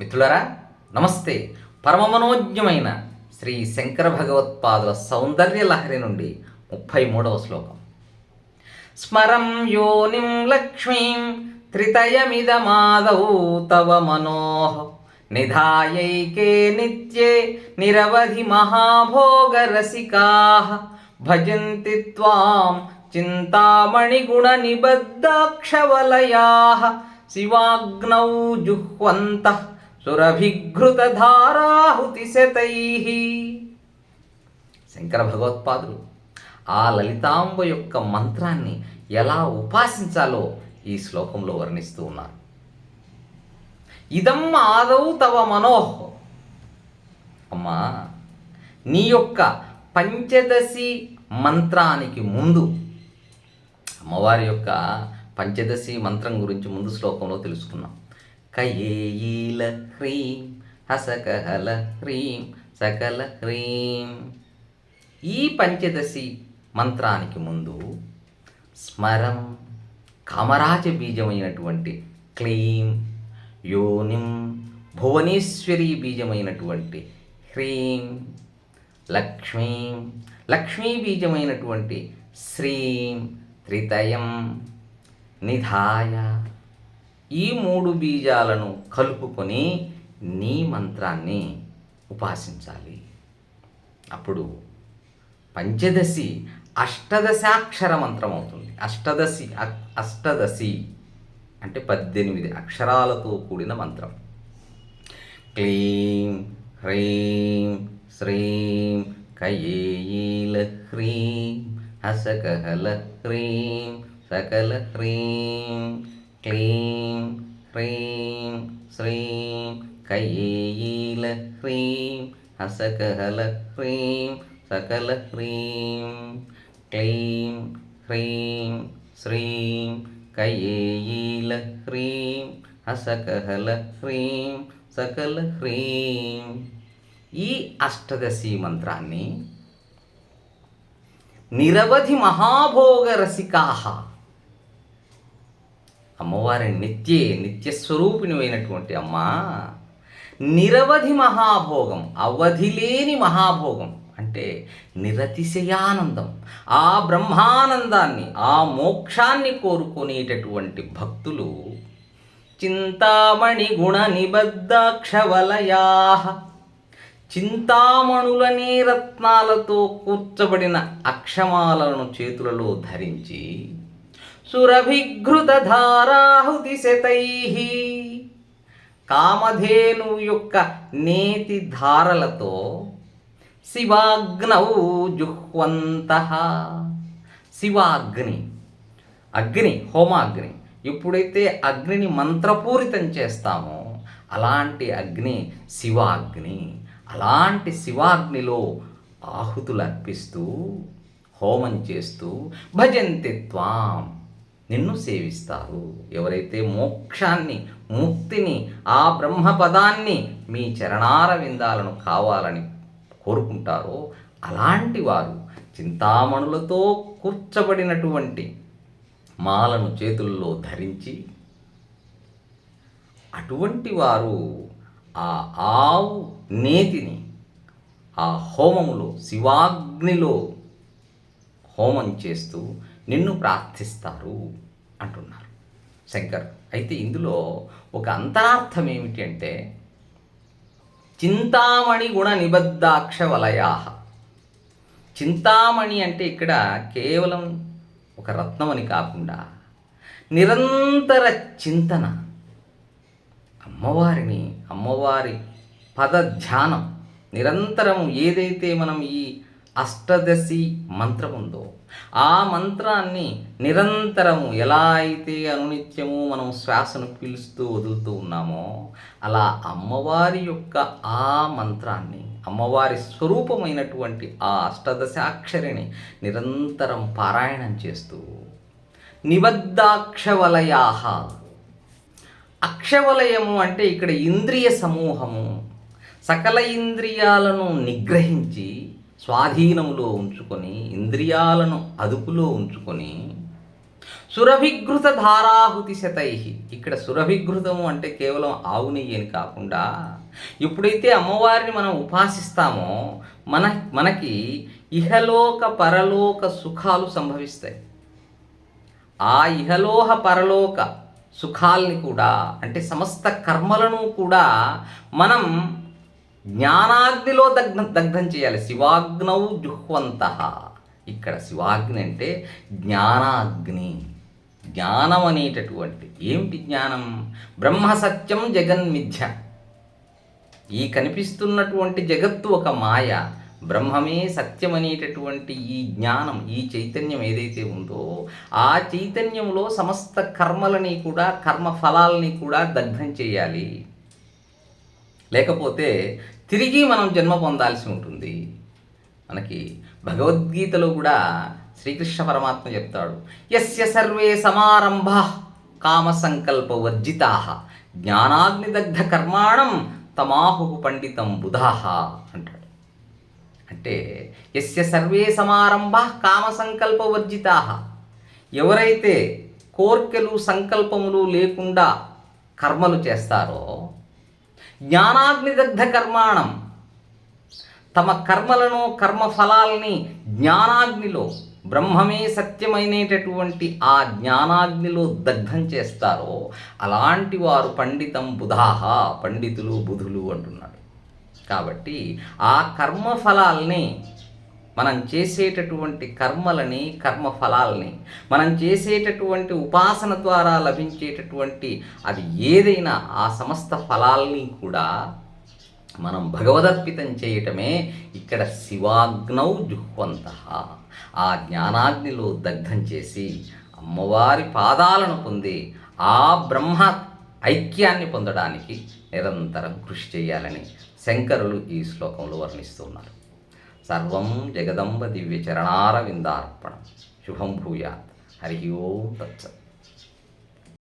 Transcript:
మిత్రులరా నమస్తే. పరమమనోజ్ఞమైన శ్రీ శంకర భగవత్పాదుల సౌందర్య లహరి నుండి ముప్పై మూడవ శ్లోకం. స్మరం యోనిం లక్ష్మీం త్రితయమిదమాదౌ తవ మనోహ నిధాయైకే నిత్యే నిరవధి మహాభోగరసికా. భజంతి త్వాం చింతామణిగుణ నిబద్ధాక్షవలయా శివాగ్నౌ జుహ్వంతః సురభిఘృతధారాహుతిశతై శంకర భగవత్పాదులు ఆ లలితాంబ యొక్క మంత్రాన్ని ఎలా ఉపాసించాలో ఈ శ్లోకంలో వర్ణిస్తూ ఉన్నారు. ఇదం ఆదౌ తవ మనోహ్ అమ్మా నీ యొక్క పంచదశి మంత్రానికి ముందు అమ్మవారి యొక్క పంచదశి మంత్రం గురించి ముందు శ్లోకంలో తెలుసుకున్నాం. కయేయీల హ్రీం హసకహల హ్రీం సకల హ్రీం. ఈ పంచదశి మంత్రానికి ముందు స్మరం కామరాజ బీజమైనటువంటి క్లీం యోనిం భువనేశ్వరి బీజమైనటువంటి హ్రీం లక్ష్మీం లక్ష్మీ బీజమైనటువంటి శ్రీం త్రితయం నిధాయ. ఈ మూడు బీజాలను కలుపుకొని నీ మంత్రాన్ని ఉపాసించాలి. అప్పుడు పంచదశి అష్టదశాక్షర మంత్రం అవుతుంది. అష్టదశి అష్టదశి అంటే పద్దెనిమిది అక్షరాలతో కూడిన మంత్రం. క్లీం హ్రీం శ్రీం కయేయీల హ్రీం హసకహల హ్రీం సకల హ్రీం క్లీం హ్రీం శ్రీం కయేయీల హ్రీం హసకహల హ్రీం సకల హ్రీం క్లీం హ్రీం శ్రీం కయేయీల హ్రీం హసకహల హ్రీం సకల హ్రీం ఈ అష్టదశి మంత్రాన్ని నిరవధి మహాభోగ రసికాహ అమ్మవారి నిత్యే నిత్యస్వరూపిణి అయినటువంటి అమ్మ నిరవధి మహాభోగం అవధి లేని మహాభోగం అంటే నిరతిశయానందం. ఆ బ్రహ్మానందాన్ని ఆ మోక్షాన్ని కోరుకునేటటువంటి భక్తులు చింతామణి గుణ నిబద్ధాక్షవలయా. చింతామణులనే రత్నాలతో కూర్చబడిన అక్షమాలను చేతులలో ధరించి సురభిఘృత కామధేను యొక్క నేతి ధారలతో శివాగ్నౌ జుహ్వంత. శివాగ్ని అగ్ని హోమాగ్ని ఎప్పుడైతే అగ్నిని మంత్రపూరితం చేస్తామో అలాంటి అగ్ని శివాగ్ని అలాంటి శివాగ్నిలో ఆహుతులు అర్పిస్తూ హోమం చేస్తూ భజంతి త్వాం. నిన్ను సేవిస్తారు. ఎవరైతే మోక్షాన్ని ముక్తిని ఆ బ్రహ్మపదాన్ని మీ చరణార విందాలను కావాలని కోరుకుంటారో అలాంటి వారు చింతామణులతో కూర్చబడినటువంటి మాలను చేతుల్లో ధరించి అటువంటి వారు ఆ ఆవు నేతిని ఆ హోమములో శివాగ్నిలో హోమం చేస్తూ నిన్ను ప్రార్థిస్తారు అంటున్నారు. శంకర్ అయితే ఇందులో ఒక అంతరార్థం ఏమిటి అంటే చింతామణి గుణ నిబద్ధాక్ష వలయా చింతామణి అంటే ఇక్కడ కేవలం ఒక రత్నం అని కాకుండా నిరంతర చింతన అమ్మవారిని అమ్మవారి పద ధ్యానం నిరంతరం ఏదైతే మనం ఈ అష్టదశి మంత్రం ఉందో ఆ మంత్రాన్ని నిరంతరము ఎలా అయితే అనునిత్యము మనం శ్వాసను పీలుస్తూ వదులుతూ ఉన్నామో అలా అమ్మవారి యొక్క ఆ మంత్రాన్ని అమ్మవారి స్వరూపమైనటువంటి ఆ అష్టదశాక్షరిని నిరంతరం పారాయణం చేస్తూ నిబద్ధాక్షవలయాహ. అక్షవలయము అంటే ఇక్కడ ఇంద్రియ సమూహము. సకల ఇంద్రియాలను నిగ్రహించి స్వాధీనములో ఉంచుకొని ఇంద్రియాలను అదుపులో ఉంచుకొని సురభిఘృత ధారాహుతి శతై ఇక్కడ సురభిఘృతము అంటే కేవలం ఆవు నెయ్యి అని కాకుండా ఎప్పుడైతే అమ్మవారిని మనం ఉపాసిస్తామో మన మనకి ఇహలోక పరలోక సుఖాలు సంభవిస్తాయి. ఆ ఇహలోహ పరలోక సుఖాల్ని కూడా అంటే సమస్త కర్మలను కూడా మనం జ్ఞానాగ్నిలో దగ్ధ దగ్ధం చేయాలి. శివాగ్నౌ జుహ్వంత. ఇక్కడ శివాగ్ని అంటే జ్ఞానాగ్ని. జ్ఞానం అనేటటువంటి ఏమిటి జ్ఞానం? బ్రహ్మ సత్యం జగన్మిథ్య. ఈ కనిపిస్తున్నటువంటి జగత్తు ఒక మాయ. బ్రహ్మమే సత్యం అనేటటువంటి ఈ జ్ఞానం ఈ చైతన్యం ఏదైతే ఉందో ఆ చైతన్యంలో సమస్త కర్మలని కూడా కర్మ ఫలాలని కూడా దగ్ధం చేయాలి. లేకపోతే తిరిగి మనం జన్మ పొందాల్సి ఉంటుంది. మనకి భగవద్గీతలో కూడా శ్రీకృష్ణ పరమాత్మ చెప్తాడు. యస్య సర్వే సమారంభ కామ సంకల్ప వర్జితా జ్ఞానాగ్నిదగ్ధ కర్మాణం తమాహు పండితం బుధాహ అంటాడు. అంటే యస్య సర్వే సమారంభ కామ సంకల్ప వర్జితా ఎవరైతే కోర్కెలు సంకల్పములు లేకుండా కర్మలు చేస్తారో జ్ఞానాగ్నిదగ్ధ కర్మాణం తమ కర్మలను కర్మఫలాల్ని జ్ఞానాగ్నిలో బ్రహ్మమే సత్యమైనటువంటి ఆ జ్ఞానాగ్నిలో దగ్ధం చేస్తారో అలాంటి వారు పండితం బుధాహ పండితులు బుధులు అంటున్నాడు. కాబట్టి ఆ కర్మఫలాల్ని మనం చేసేటటువంటి కర్మలని కర్మ ఫలాలని మనం చేసేటటువంటి ఉపాసన ద్వారా లభించేటటువంటి అది ఏదైనా ఆ సమస్త ఫలాల్ని కూడా మనం భగవదర్పితం చేయటమే ఇక్కడ శివాగ్నౌ జుహ్వంత. ఆ జ్ఞానాగ్నిలో దగ్ధం చేసి అమ్మవారి పాదాలను పొంది ఆ బ్రహ్మ ఐక్యాన్ని పొందడానికి నిరంతరం కృషి చేయాలని శంకరులు ఈ శ్లోకంలో వర్ణిస్తున్నారు సర్వం జగదంబ దివ్య చరణారవిందార్పణం శుభం భూయాత్ హరి ఓం తత్సత్